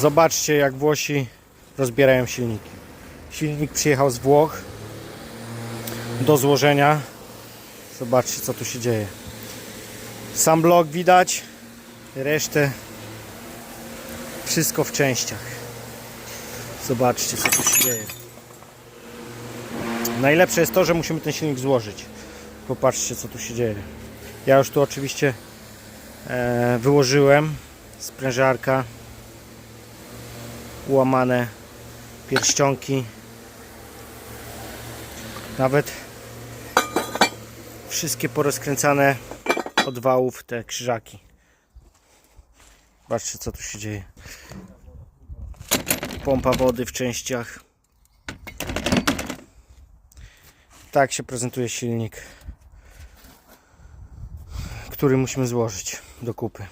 Zobaczcie jak Włosi rozbierają silniki. Silnik przyjechał z Włoch do złożenia. Zobaczcie co tu się dzieje. Sam blok widać, resztę wszystko w częściach. Zobaczcie co tu się dzieje. Najlepsze jest to, że musimy ten silnik złożyć. Popatrzcie co tu się dzieje. Ja już tu oczywiście e, wyłożyłem sprężarka, ułamane pierścionki, nawet wszystkie porozkręcane od wałów te krzyżaki. Patrzcie co tu się dzieje. Pompa wody w częściach. Tak się prezentuje silnik, który musimy złożyć do kupy.